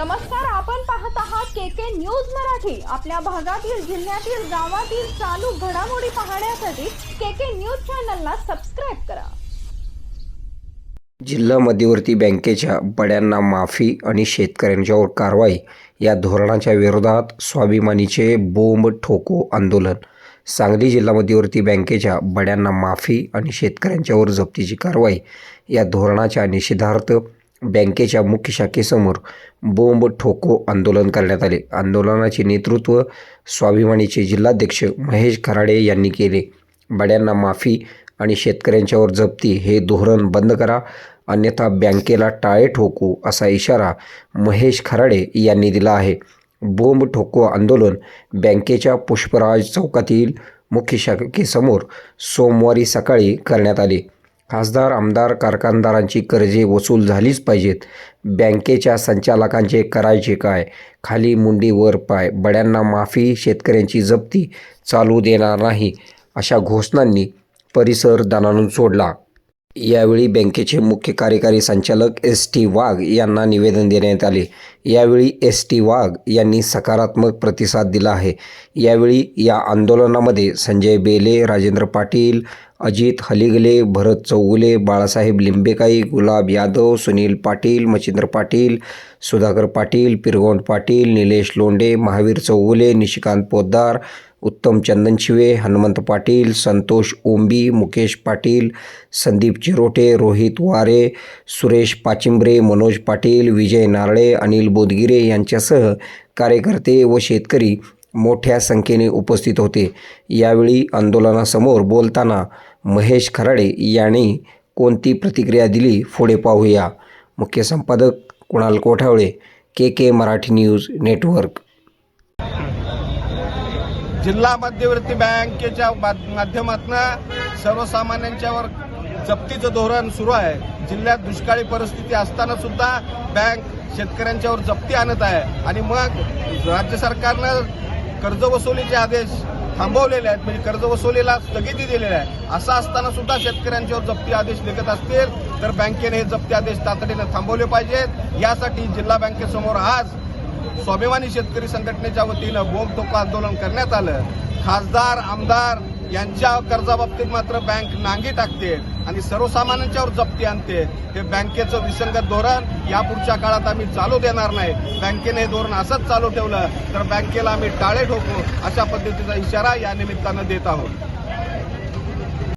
नमस्कार आपण पाहत आहात के के न्यूज मराठी. आपल्या भागातील जिल्ह्यातील गावातील चालू घडामोडी पाहण्यासाठी के के न्यूज चॅनलला सबस्क्राईब करा. जिल्हा मध्यवर्ती बँकेच्या बड्यांना माफी आणि शेतकऱ्यांच्यावर कारवाई या धोरणाच्या विरोधात स्वाभिमानीचे बोंब ठोको आंदोलन. सांगली जिल्हा मध्यवर्ती बँकेच्या बड्यांना माफी आणि शेतकऱ्यांच्यावर जप्तीची कारवाई या धोरणाच्या निषेधार्थ बँकेच्या मुख्य शाखेसमोर बोंब ठोको आंदोलन करण्यात आले. आंदोलनाचे नेतृत्व स्वाभिमानीचे जिल्हाध्यक्ष महेश खराडे यांनी केले. बड्यांना माफी आणि शेतकऱ्यांच्यावर जप्ती हे धोरण बंद करा अन्यथा बँकेला टाळे ठोकू असा इशारा महेश खराडे यांनी दिला आहे. बोंब ठोको आंदोलन बँकेच्या पुष्पराज चौकातील मुख्य शाखेसमोर सोमवारी सकाळी करण्यात आले. खासदार आमदार कारखानदारांची कर्जे वसूल झालीच पाहिजेत. बँकेच्या संचालकांचे करायचे काय? खाली मुंडी वर पाय. बड्यांना माफी शेतकऱ्यांची जप्ती चालू देणार नाही अशा घोषणांनी परिसर दणाणून सोडला. यावेळी बँकेचे मुख्य कार्यकारी संचालक एस टी वाघ यांना निवेदन देण्यात आले. यावेळी एस टी वाघ यांनी सकारात्मक प्रतिसाद दिला आहे. यावेळी या आंदोलनामध्ये संजय बेले राजेंद्र पाटील अजित हलिगले भरत चौगुले बाळासाहेब लिंबेकाई गुलाब यादव सुनील पाटील मच्छिंद्र पाटील सुधाकर पाटील पिरगोंड पाटील निलेश लोंडे महावीर चौगुले निशिकांत पोद्दार उत्तम चंदनशिवे हनुमंत पाटील संतोष ओंबी मुकेश पाटील संदीप चिरोटे रोहित वारे सुरेश पाचिंबरे मनोज पाटील विजय नारळे अनिल बोदगिरे यांच्यासह कार्यकर्ते व शेतकरी मोठ्या संख्येने उपस्थित होते. यावेळी आंदोलनासमोर बोलताना महेश खराडे यांनी कोणती प्रतिक्रिया दिली? पुढे पाहूया. मुख्य संपादक Kunal Kothawale K K Marathi news network. जिल्हा मध्यवर्ती बँकेच्या माध्यमातून सर्वसामान्यांच्यावर जप्तीचं धोरण सुरू आहे. जिल्ह्यात दुष्काळी परिस्थिती असताना सुद्धा बँक शेतकऱ्यांच्यावर जप्ती आणत आहे. आणि मग राज्य सरकारनं कर्जवसुलीचे आदेश थांबवलेले आहेत. म्हणजे कर्ज वसुलीला स्थगिती दिलेली आहे. असं असताना सुद्धा शेतकऱ्यांच्यावर जप्ती आदेश निघत असतील तर बँकेने हे जप्ती आदेश तातडीनं थांबवले पाहिजेत. यासाठी जिल्हा बँकेसमोर आज स्वाभिमानी शेतकरी संघटनेच्या वतीनं बोंब आंदोलन करण्यात आलं. खासदार आमदार यांच्या कर्जाबाबतीत मात्र बँक नांगी टाकते आणि सर्वसामान्यांच्यावर जप्ती आणते. हे बँकेचं विसंगत धोरण यापुढच्या काळात आम्ही चालू देणार नाही. बँकेने हे धोरण असंच चालू ठेवलं तर बँकेला आम्ही टाळे ठोकू अशा पद्धतीचा इशारा या निमित्तानं देत आहोत.